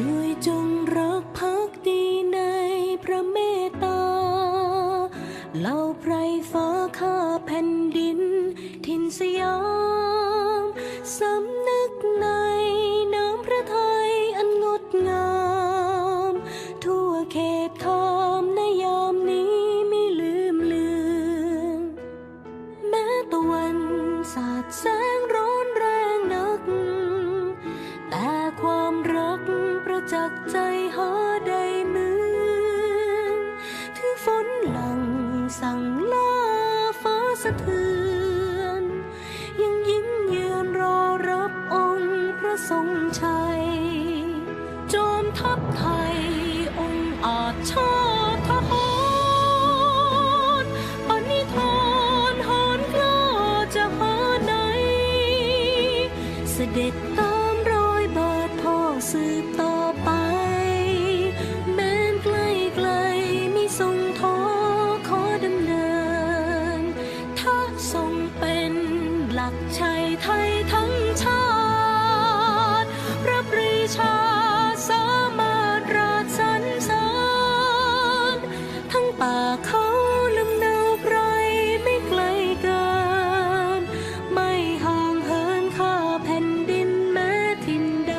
ด้วยจงรักภักดีในพระเมตตาเหล่าไพรฟ้าข้าแผ่นดิน ทินสยามสำนึก กใจหาได้เหมือนถึงฝนหลังสั่งลาฟ้าสะเทือน ยังยิ้มยืนรอรับองค์พระทรงชัย จอมทัพไทยองค์อาจชาติทหารปณิธานหานกล้าจะหาไหนเสด็จตามรอยบาทพ่อสืบต่อ กชัยไทยทั้งชาติพระปรีชาสามารถราชสรรสริญทั้งป่าเขาลำเนาไพรไม่ไกลเกิน ไม่ห่างเหินข้าแผ่นดินแม้ทินใด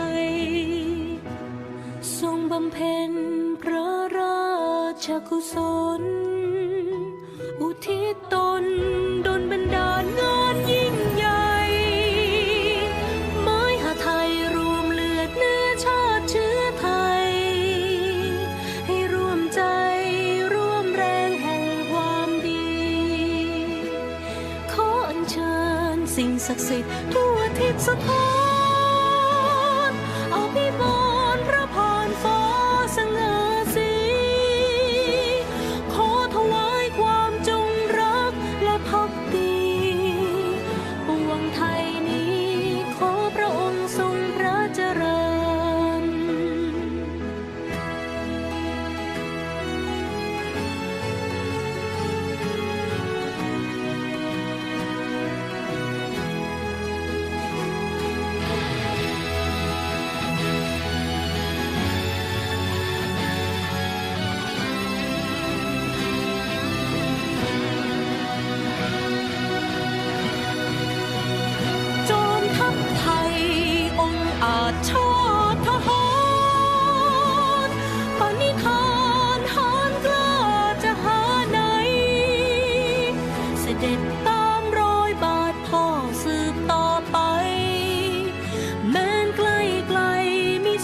ทรงบำเพ็ญพระราชกุศล ญสิ่งศักดิ์สิท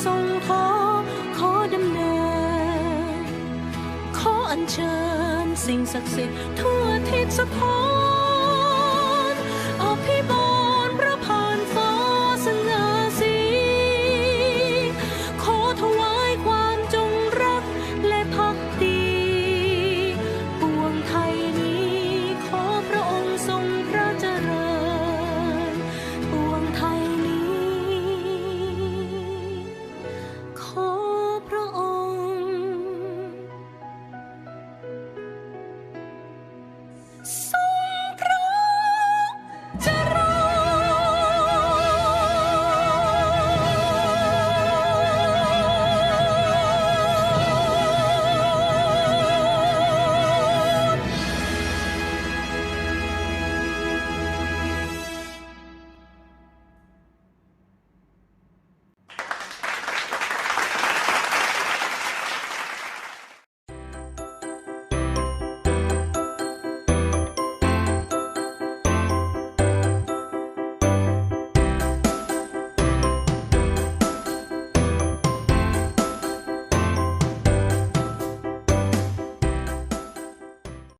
ทรงขอขอดำเนิน ขออัญเชิญสิ่งศักดิ์สิทธิ์ทั่วทิศสถาน